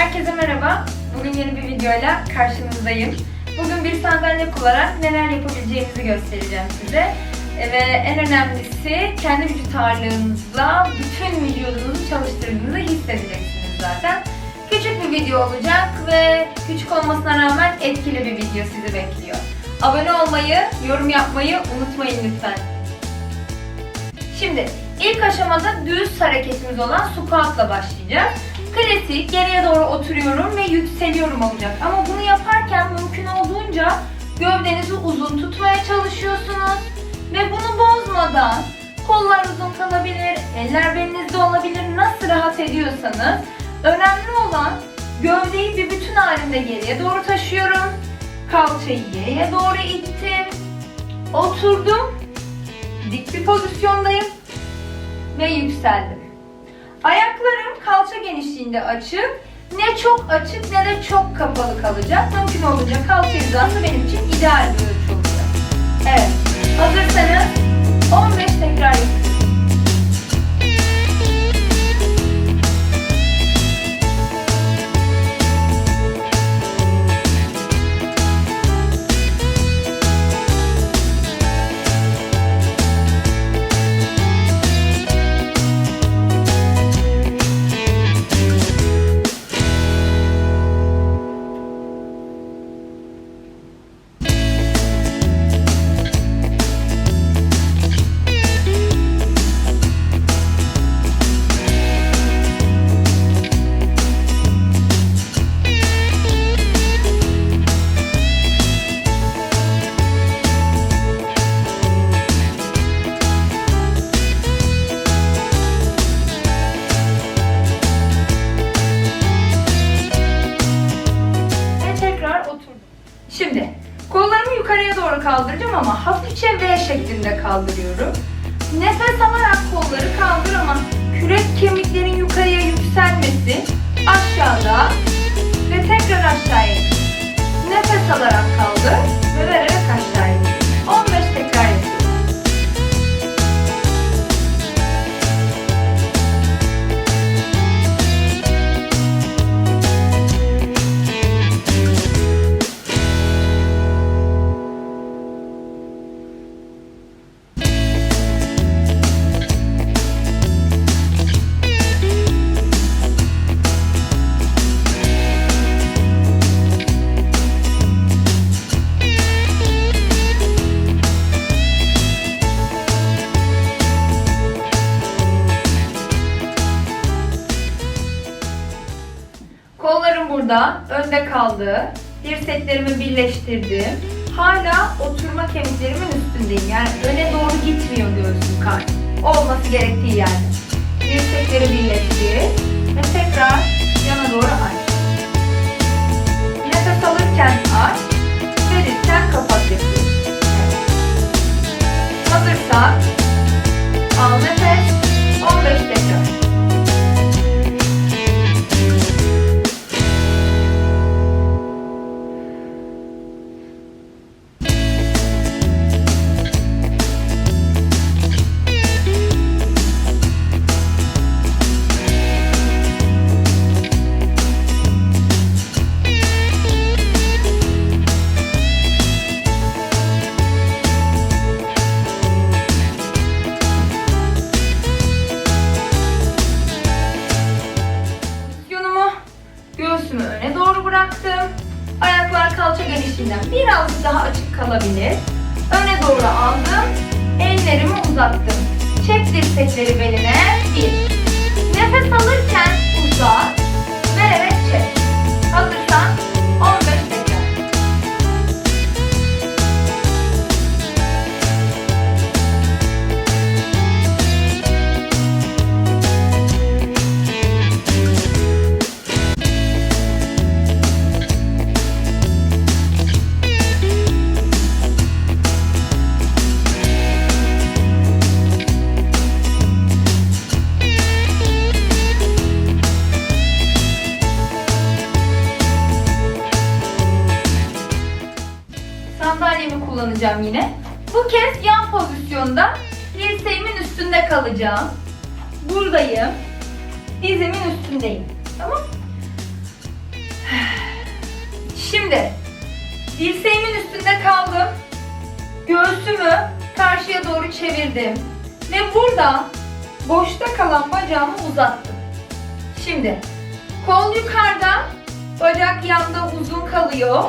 Herkese merhaba. Bugün yeni bir videoyla karşınızdayım. Bugün bir sandalye kullanarak neler yapabileceğinizi göstereceğim size. Ve en önemlisi kendi vücut ağırlığınızla bütün vücudunuzu çalıştırdığınızı hissedeceksiniz zaten. Küçük bir video olacak ve küçük olmasına rağmen etkili bir video sizi bekliyor. Abone olmayı, yorum yapmayı unutmayın lütfen. Şimdi ilk aşamada düz hareketimiz olan squat'la başlayacağız. Klasik geriye doğru oturuyorum ve yükseliyorum olacak. Ama bunu yaparken mümkün olduğunca gövdenizi uzun tutmaya çalışıyorsunuz. Ve bunu bozmadan kollar uzun kalabilir, eller belinizde olabilir. Nasıl rahat ediyorsanız önemli olan gövdeyi bir bütün halinde geriye doğru taşıyorum. Kalçayı geriye doğru ittim. Oturdum. Dik bir pozisyondayım ve yükseldim. Kalça genişliğinde açık. Ne çok açık ne de çok kapalı kalacak. Mümkün olunca kalça hizası benim için ideal bir ölçü olacak. Evet. Hazırsanız kaldıracağım ama hafifçe V şeklinde kaldırıyorum. Nefes alarak kolları kaldır ama kürek kemiklerin yukarıya yükselmesi aşağıda ve tekrar aşağıya. Nefes alarak burada, önde kaldı. Dirseklerimi birleştirdim. Hala oturma kemiklerimin üstündeyim. Yani öne doğru gitmiyor göğsüm kalp. Olması gerektiği yerde. Dirsekleri birleştir ve tekrar yana doğru aç. Nefes alırken aç, verirken kapat yapıyoruz. Hazırsak al nefes 15 tekrar. Göğsümü öne doğru bıraktım. Ayaklar kalça genişliğinden birazcık daha açık kalabilir. Öne doğru aldım. Ellerimi uzattım. Çek dirsekleri beline. Bir. Nefes alırken uzat. Kullanacağım yine. Bu kez yan pozisyonda dirseğimin üstünde kalacağım. Buradayım. Dizimin üstündeyim. Tamam? Şimdi dirseğimin üstünde kaldım. Göğsümü karşıya doğru çevirdim. Ve burada boşta kalan bacağımı uzattım. Şimdi kol yukarıda, bacak yanda uzun kalıyor.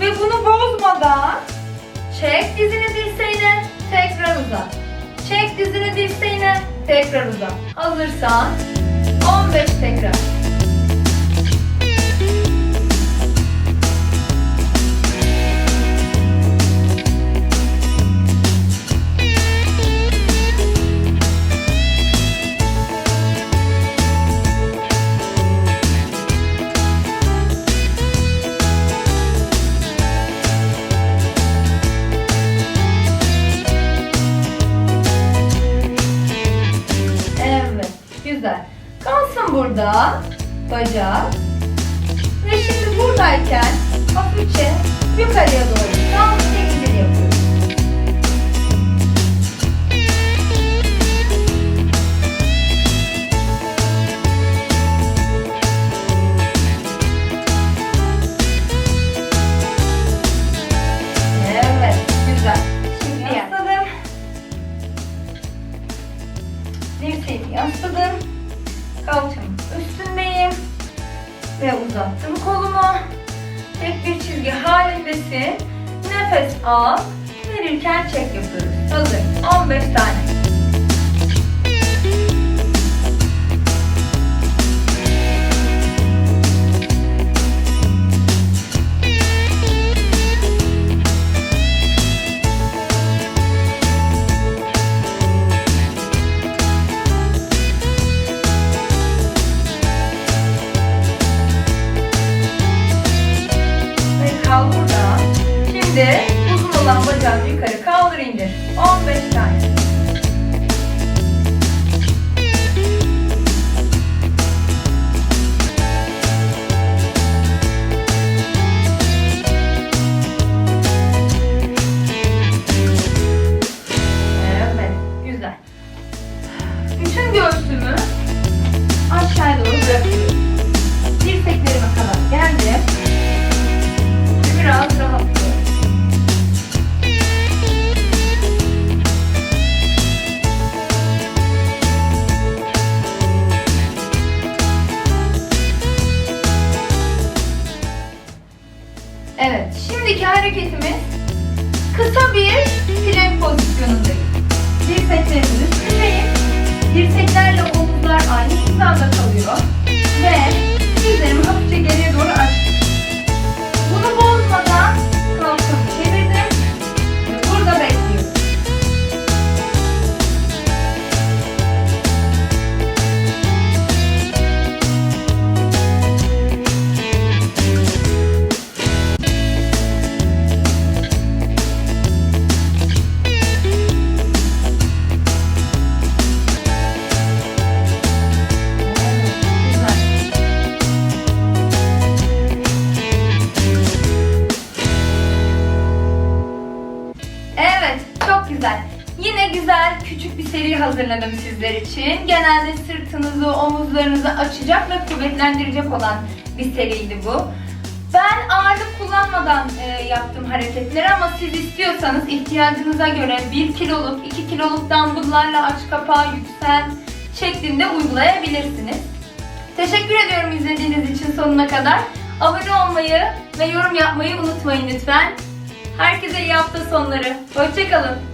Ve bunu bozmadan çek dizini dirseğine, tekrar uzat. Çek dizini dirseğine, tekrar uzat. Hazırsan 15 tekrar. Bacak. Ve şimdi buradayken hafifçe yukarıya doğru tam indir yapıyoruz. Halindesin. Nefes al. Verirken çek yapıyoruz. Hazır. 15 tane. Göğsümü aşağıya doğru bırakıyorum. Dirseklerime kadar geldim. Biraz rahatlıyorum. Evet, şimdiki hareketimiz kısa bir plank pozisyonundayım. Dirseklerimin üstündeyim. Dirseklerle omuzlar aynı hizada kalıyor. Ve güzel. Yine güzel küçük bir seri hazırladım sizler için. Genelde sırtınızı, omuzlarınızı açacak ve kuvvetlendirecek olan bir seriydi bu. Ben ağırlık kullanmadan e, yaptım hareketleri ama siz istiyorsanız ihtiyacınıza göre 1 kiloluk, 2 kiloluk dumbbell'larla aç kapağı yüksel şeklinde uygulayabilirsiniz. Teşekkür ediyorum izlediğiniz için sonuna kadar. Abone olmayı ve yorum yapmayı unutmayın lütfen. Herkese iyi hafta sonları. Hoşçakalın.